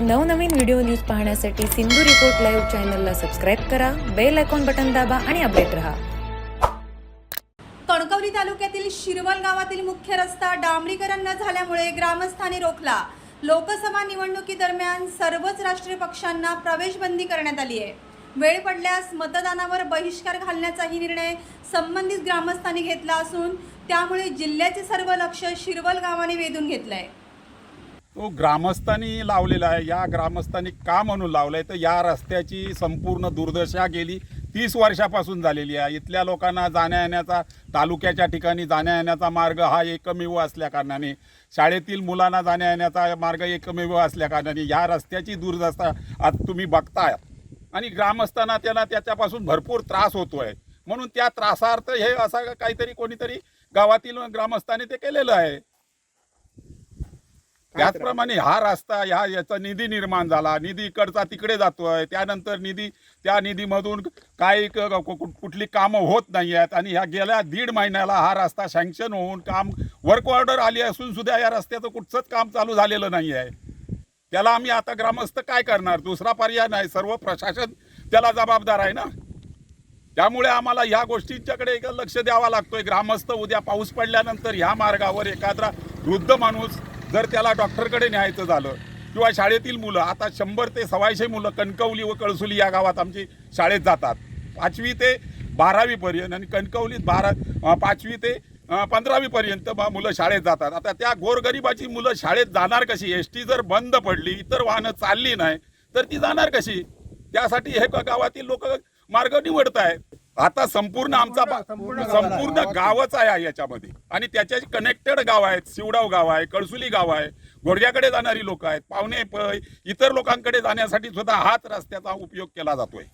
नवनवीन video news पाहण्यासाठी Sindhu report live चॅनलला सबस्क्राईब करा बेल आयकॉन बटन दाबा आणि अपडेट रहा. कणकवली तालुक्यातील शिरवल गावातील मुख्य रस्ता डांबरीकरण न झाल्यामुळे ग्रामस्थांनी रोखला. लोकसभा निवडणुकीदरम्यान सर्वच राष्ट्रीय पक्षांना प्रवेशबंदी करण्यात आली आहे. वेळ पडल्यास मतदानावर बहिष्कार घालण्याचाही निर्णय संबंधित ग्रामस्थांनी घेतला असून त्यामुळे जिल्ह्याचे सर्व लक्ष शिरवल गावाने वेधून घेतलं आहे तो ग्रामस्थांनी लावलेला आहे. या ग्रामस्थांनी का म्हणून लावलंय? तर या रस्त्याची संपूर्ण दुर्दशा गेली. तीस वर्षापासून झालेली आहे. इथल्या लोकांना जाण्या येण्याचा तालुक्याच्या ठिकाणी जाण्या येण्याचा मार्ग हा एकमेव असल्या कारणाने. शाळेतील मुलांना जाण्या येण्याचा मार्ग एकमेव असल्या कारणाने. या रस्त्याची दुर्दशा आज तुम्ही बघताय. आणि ग्रामस्थांना त्याला त्याच्यापासून भरपूर त्रास होतोय. म्हणून त्या त्रासार्थ हे असा काहीतरी कोणीतरी गावातील ग्रामस्थांनी ते केलेलं आहे. त्याचप्रमाणे हा रस्ता ह्या याचा निधी निर्माण झाला. निधी इकडचा तिकडे जातोय. त्यानंतर निधी त्या निधीमधून काही कुठली कामं होत नाही आहेत आणि ह्या गेल्या दीड महिन्याला हा रस्ता सँक्शन होऊन काम वर्क ऑर्डर आली असून सुद्धा या रस्त्याचं कुठचंच काम चालू झालेलं नाही आहे त्याला आम्ही आता ग्रामस्थ काय करणार? दुसरा पर्याय नाही. सर्व प्रशासन त्याला जबाबदार आहे ना? त्यामुळे आम्हाला ह्या गोष्टींच्याकडे एक लक्ष द्यावा लागतोय. ग्रामस्थ उद्या पाऊस पडल्यानंतर ह्या मार्गावर एखादा वृद्ध माणूस जर त्याला डॉक्टरकडे न्यायचं झालं किंवा शाळेतील मुलं आता शंभर ते सव्वाशे मुलं कणकवली व कळसुली या गावात आमची शाळेत जातात. पाचवी ते बारावीपर्यंत आणि कणकवलीत बारा पाचवी ते पंधरावीपर्यंत बा- मुलं शाळेत जातात. आता त्या गोरगरिबाची मुलं शाळेत जाणार कशी? एस टी जर बंद पडली इतर वाहनं चालली नाही तर ती जाणार कशी? त्यासाठी हे गावातील लोक मार्ग निवडत आहेत आता संपूर्ण आमचा संपूर्ण गावच आहे याच्यामध्ये. आणि त्याच्या कनेक्टेड गाव आहेत शिवडाव गाव आहे कळसुली गाव आहे गोरज्याकडे जाणारी लोक आहेत पाहुणे प इतर लोकांकडे जाण्यासाठी सुद्धा हाच रस्त्याचा उपयोग केला जातोय.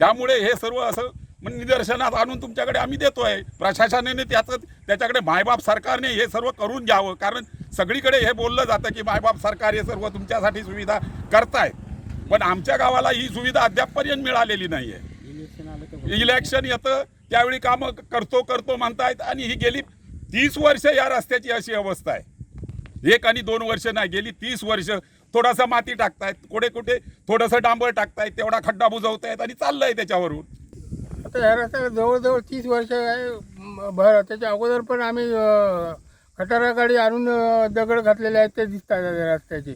त्यामुळे हे सर्व असं म्हणजे निदर्शनात आणून तुमच्याकडे आम्ही देतोय. प्रशासनाने त्याचं त्याच्याकडे मायबाप सरकारने हे सर्व करून घ्यावं. कारण सगळीकडे हे बोललं जातं की मायबाप सरकार हे सर्व तुमच्यासाठी सुविधा करतायत. पण आमच्या गावाला ही सुविधा अद्यापपर्यंत मिळालेली नाही आहे इलेक्शन येतं त्यावेळी कामं करतो करतो म्हणतायत आणि ही गेली तीस वर्ष या रस्त्याची अशी अवस्था आहे. एक आणि दोन वर्ष नाही गेली तीस वर्ष थोडासा माती टाकतायत कुठे कुठे थोडंसं डांबर टाकतायत तेवढा खड्डा बुजवतायत आणि चाललंय त्याच्यावरून. आता ह्या रस्त्याला जवळजवळ तीस वर्ष आहे. भर त्याच्या अगोदर पण आम्ही खटारा गाडी आणून दगड घातलेले आहेत ते दिसतात त्या रस्त्याचे.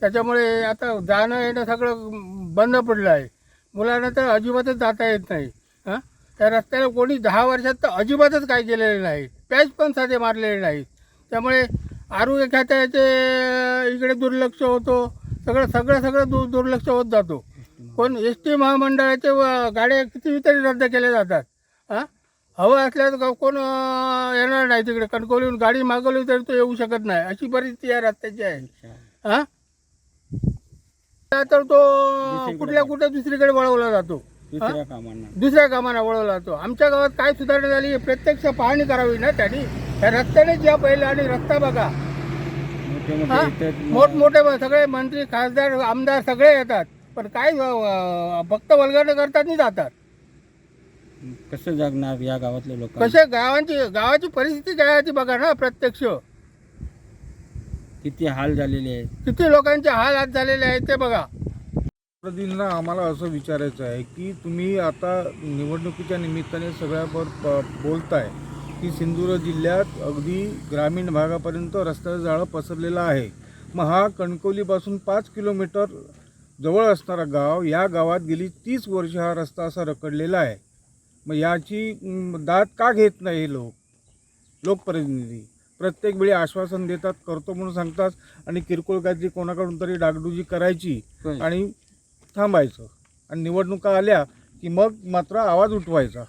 त्याच्यामुळे आता जाणं येणं सगळं बंद पडलं आहे. मुलांना तर अजिबातच जाता येत नाही. हां? त्या रस्त्याला कोणी दहा वर्षात तर अजिबातच काय केलेलं नाही. पॅच पण साधे मारलेले नाहीत. त्यामुळे आरोग्य खात्याचे इकडे दुर्लक्ष होतो. सगळं सगळं सगळं दु दुर्लक्ष होत जातो. कोण एस टी महामंडळाचे व- गाड्या किती तरी रद्द केल्या जातात. हां? हवं असल्यास कोण येणार नाही तिकडे? कणकवलीहून गाडी मागवली तरी तो येऊ शकत नाही. अशी परिस्थिती या रस्त्याची आहे. हां? तर तो कुठल्या कुठे दुसरीकडे वळवला जातो. दुसऱ्या कामांना. दुसऱ्या कामाला वळवला जातो. आमच्या गावात काय सुधारणा झाली प्रत्यक्ष पाहणी करावी ना त्यांनी. या रस्त्याने ज्या पहिले आणि रस्ता बघा. मोठे हा? मोठे इथे मोठमोठे ब- सगळे मंत्री खासदार आमदार सगळे येतात. पण काय अं, फक्त वल्गने करतात नाही जातात. कसं जगणार या गावातले लोक कसे गावांची गावाची परिस्थिती काय आहे ती बघा ना प्रत्यक्ष. किती हाल झालेले आहेत. किती लोकांचे हाल हात झालेले आहेत ते बघा. प्रतिनिधींना आम्हाला असं विचारायचं आहे की तुम्ही आता निवडणुकीच्या निमित्ताने सगळ्यावर प बोलताय की सिंधुदुर्ग जिल्ह्यात अगदी ग्रामीण भागापर्यंत रस्त्याचं जाळं पसरलेलं आहे. मग हा कणकवलीपासून पाच किलोमीटर जवळ असणारा गाव या गावात गेली तीस वर्ष हा रस्ता असा रखडलेला आहे. मग याची दाद का घेत नाही हे लोक? लोकप्रतिनिधी. प्रत्येक वेळी आश्वासन देतात करतो म्हणून सांगतात आणि किरकोळ काहीतरी कोणाकडून तरी डागडुजी करायची. आणि थांबायचं. आणि निवडणुका आल्या की मग मात्र आवाज उठवायचा.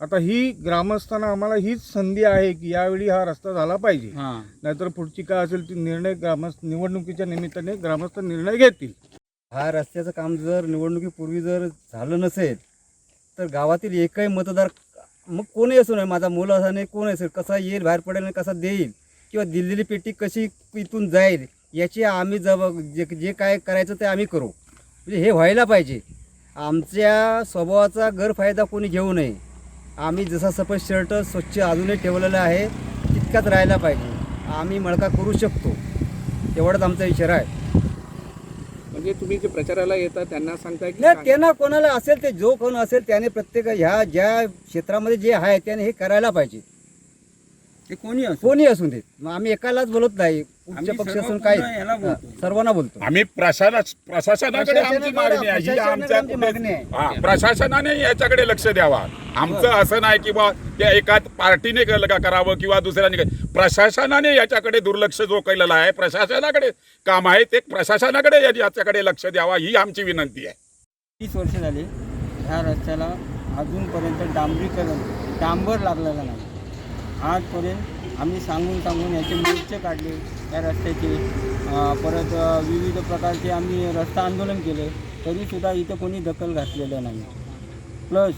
आता ही ग्रामस्थांना आम्हाला हीच संधी आहे की यावेळी हा रस्ता झाला पाहिजे. हा. नाहीतर पुढची काय असेल ती निर्णय ग्रामस्थ निवडणुकीच्या निमित्ताने ग्रामस्थ निर्णय घेतील. हा रस्त्याचं काम जर निवडणुकीपूर्वी जर झालं नसेल तर गावातील एकही मतदार मग कोणही असो नाही माझा मुलं असा नाही कोण असेल कसा येईल बाहेर पडेल आणि कसा देईल किंवा दिलेली पेटी कशी इथून जाईल याची आम्ही जब जे जे काय करायचं ते आम्ही करू. म्हणजे हे व्हायला पाहिजे. आमच्या स्वभावाचा गैरफायदा कोणी घेऊ नये. आम्ही जसा सफेद शर्ट स्वच्छ अजूनही ठेवलेला आहे तितकाच राहायला पाहिजे. आम्ही मळका करू शकतो. तेवढाच आमचा इशारा आहे. म्हणजे तुम्ही जे प्रचाराला येतात त्यांना सांगताय की नाही त्यांना कोणाला असेल ते जो कोण असेल त्याने प्रत्येक ह्या ज्या क्षेत्रामध्ये जे आहे त्याने हे करायला पाहिजे. ते कोणी असो. कोणी असून दे. मग आम्ही एकालाच बोलत नाही. उच्च आम्ही पक्ष सर्व असून काय? पूर्ण याला बोलतो. हा, सर्वांना बोलतो. आम्ही प्रशासन प्रशासनाकडे आमची मागणी आहे. ही प्रशासनाकडे आमच्या आमची मागणी आहे. हा, प्रशासनाने याच्याकडे लक्ष द्यावा. आमचं असं नाही की बा त्या एका पार्टीने केलं का करावं किंवा दुसऱ्याने केलं. प्रशासनाने याच्याकडे दुर्लक्ष जो केलेला आहे. प्रशासनाकडे काम आहे. ते प्रशासनाकडे या- याच्याकडे लक्ष द्यावा ही आमची विनंती आहे. तीस वर्ष झाली ह्या रस्त्याला अजूनपर्यंत डांबरीकरण डांबर लागलेला नाही. आजपर्यंत आम्ही सांगून सांगून याचे मोर्चे काढले. या रस्त्याचे परत विविध प्रकारचे आम्ही रस्ता आंदोलन केले. तरीसुद्धा इथं कोणी दखल घातलेलं नाही. प्लस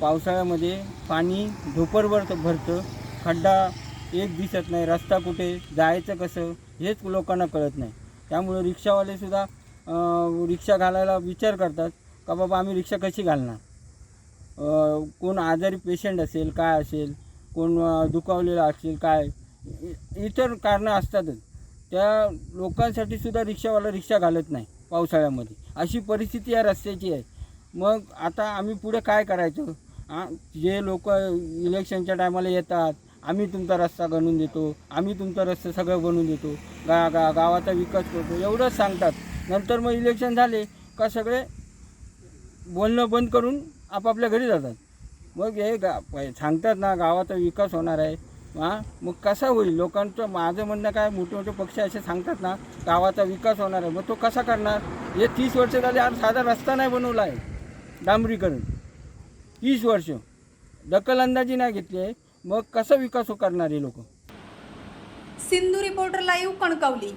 पावसाळ्यामध्ये पाणी ढोपरवर भरतं. खड्डा एक दिसत नाही. रस्ता कुठे जायचं कसं हेच लोकांना कळत नाही. त्यामुळे रिक्षावालेसुद्धा रिक्षा घालायला विचार करतात. का बाबा आम्ही रिक्षा कशी घालणार? कोण आजारी पेशंट असेल काय असेल? कोण दुखावलेला असेल काय? इतर कारणं असतातच. त्या लोकांसाठी सुद्धा रिक्षावाला रिक्षा घालत नाही पावसाळ्यामध्ये. अशी परिस्थिती या रस्त्याची आहे. मग आता आम्ही पुढे काय करायचं? जे लोक इलेक्शनच्या टायमाला येतात आम्ही तुमचा रस्ता बनवून देतो आम्ही तुमचा रस्ता सगळं बनवून देतो गा गा गावाचा विकास करतो एवढंच सांगतात. नंतर मग इलेक्शन झाले का सगळे बोलणं बंद करून आपापल्या घरी जातात. मग हे गा प- सांगतात ना गावाचा विकास होणार आहे. हां? मग कसा होईल? लोकांचं माझं म्हणणं काय? मोठे मोठे पक्ष असे सांगतात ना गावाचा विकास होणार आहे. मग तो कसा करणार? हे तीस वर्ष झाले आज साधा रस्ता नाही बनवला आहे डांबरीकरण. तीस वर्ष. दखलंदाजी नाही घेतली आहे. मग कसा विकास हो करणार हे लोक? Sindhu reporter live Kankavli.